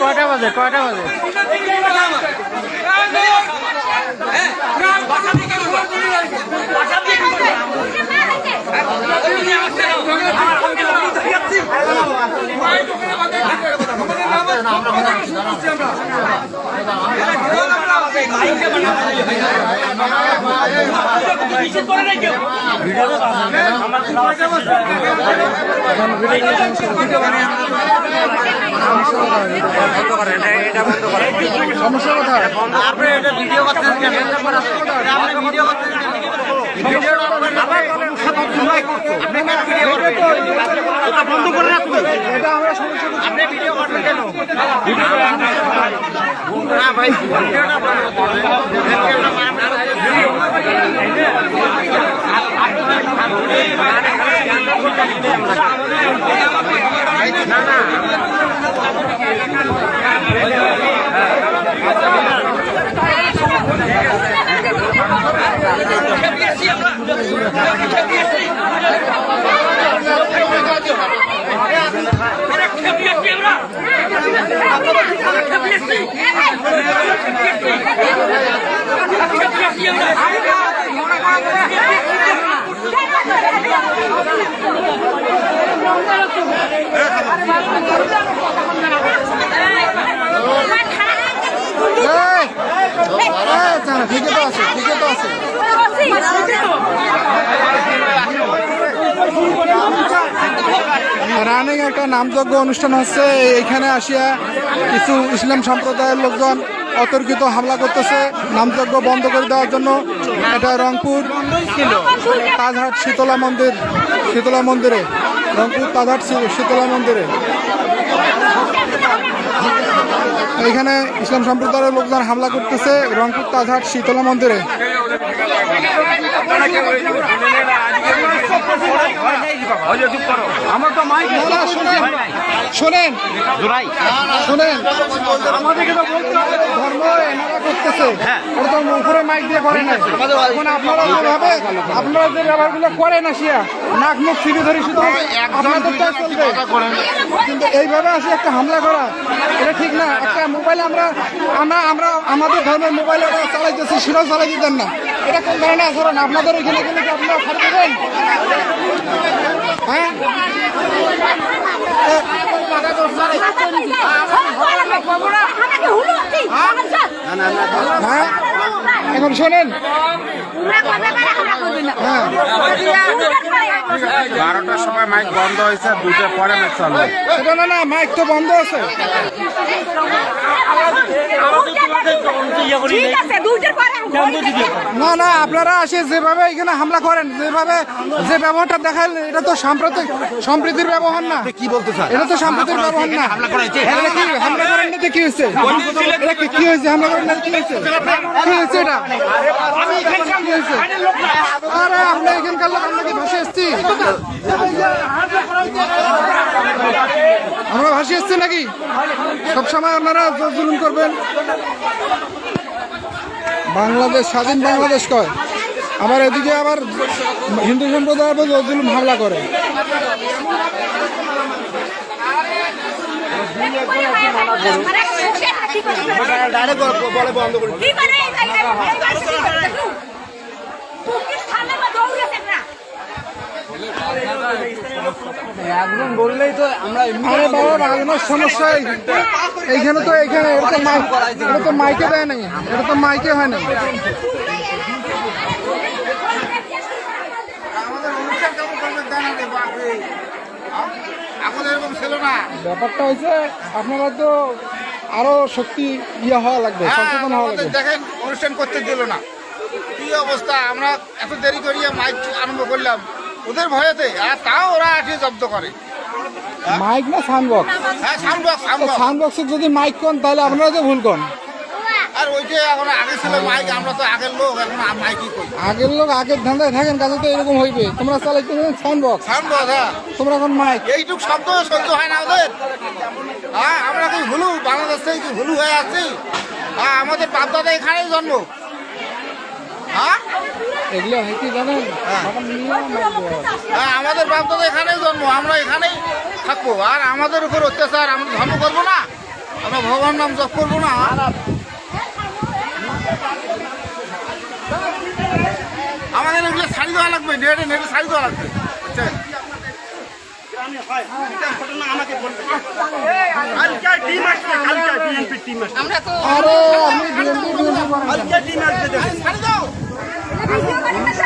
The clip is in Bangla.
কয়টা বাজে? কয়টা বাজে? সমস্যা কোথায় আপনি এটা ভিডিও করতেছেন কেন আপনি ভিডিও করতেছেন বন্ধ করে রাখুন এটা আমরা সমস্যা আপনি ভিডিও করবেন কেন না ভাই না ঠিকই তো আছে ঠিকই তো আছে রানিং একটা নামযজ্ঞ অনুষ্ঠান হচ্ছে। এখানে আসিয়া কিছু ইসলাম সম্প্রদায়ের লোকজন অতর্কিত হামলা করতেছে। নামযজ্ঞ বন্ধ করে দেওয়ার জন্য এটা রংপুর তাজহাট শীতলা মন্দির শীতলা মন্দিরে। রংপুর শী- শীতলা মন্দিরে এখানে ইসলাম সম্প্রদায়ের লোকজন হামলা করতেছে রংপুর তাজহাট শীতলা মন্দিরে শোনেন। শোনেন। ধর্ম করতেছে। তো উপরে মাইক দিয়ে করে না। এখন আপনারা যেভাবে আপনারা যে ব্যাপারগুলো করেন আসিয়া নাক মুখ ছিঁড়ে ধরে শুধু আপনাদের তো চলবে। কিন্তু এইভাবে আসে একটা হামলা করা এটা ঠিক না। একটা মোবাইলে আমরা আমরা আমরা আমাদের ধর্মের মোবাইলে ওরা চালাইতেছি সেটাও চালাই দিতেন না। এটা কোন ধরনের আচরণ? আপনাদের ওইখানে গেলে কি আপনারা ছাড় দেবেন হ্যাঁ? হ্যাঁ? এখন শোনেন। হ্যাঁ বারোটার সময় মাইক বন্ধ হয়েছে দুটোর পরে মাইক চালু সেটা না না মাইক তো বন্ধ আছে। ঠিক আছে দুইটার পরে না না আপনারা আসে যেভাবে এখানে হামলা করেন যেভাবে যে ব্যবহারটা দেখান এটা তো সাম্প্রতিক সম্প্রীতির ব্যবহার না। কি বলতে চান? এটা তো সাম্প্রতিক ব্যবহার না। হামলা করেন না কি হয়েছে? এটা কি কি হয়েছে হামলা করেন না কি হয়েছে? কি হয়েছে এটা? আরে আমরা এখানকার লোক আমরা কি ভাসে এসছি? আমরা ভাসে এসছি নাকি? সবসময় আপনারা জোর জুলুম করবেন। বাংলাদেশ স্বাধীন বাংলাদেশ কয়? আবার এদিকে আবার হিন্দু সম্প্রদায়ের উপর জোর জুলুম হামলা করে। একজন বললেই তো আমরা আরে এইখানে তো এইখানে এটা তো মাইক এটা তো মাইকে দেয় নাই এটা তো মাইকে হয় না। ব্যাপারটা হচ্ছে আপনারা তো আরও শক্তি ইয়ে হওয়া লাগবে সচেতন হওয়া লাগবে। দেখেন অনুষ্ঠান করতে দিল না। কি অবস্থা আমরা এত দেরি করিয়ে মাইক আরম্ভ করলাম। ওদের ভয়েতে আর তাও ওরা আসে জব্দ করে। মাইক না সাউন্ড বক্স হ্যাঁ sound box sound box sound বক্সে যদি মাইক কন তাহলে আপনারা তো ভুল কন। আর ওই যে এখন আগে ছিল মাইক আমরা তো আগের লোক এখন মাইকই করি আগের লোক আগের ধান্দায় থাকেন কাছে তো এরকম হইবে। তোমরা চালাইতে সাউন্ড বক্স সাউন্ড বক্স হ্যাঁ। তোমরা এখন মাইক এইটুক শব্দ সহ্য হয় না ওদের। হ্যাঁ আমরা কি হুলু বাংলাদেশ থেকে কি হুলু হয়ে আসছি? হ্যাঁ আমাদের বাপদাদা এখানেই জন্ম। হ্যাঁ? এগুলো হয় কি জানেন? একদম। হ্যাঁ। আমাদের বাপদাদা এখানেই জন্ম আমরা এখানেই থাকব। আর আমাদের উপর অত্যাচার আমরা ধর্ম করব না। আমরা ভগবান নাম জপ করব না। আমাদের এগুলো শাড়ি দেওয়া লাগবে নেটে নেটে শাড়ি দেওয়া লাগবে। বুঝছেন? আরে আপনি বিএনপি বিএনপি কেন? 私!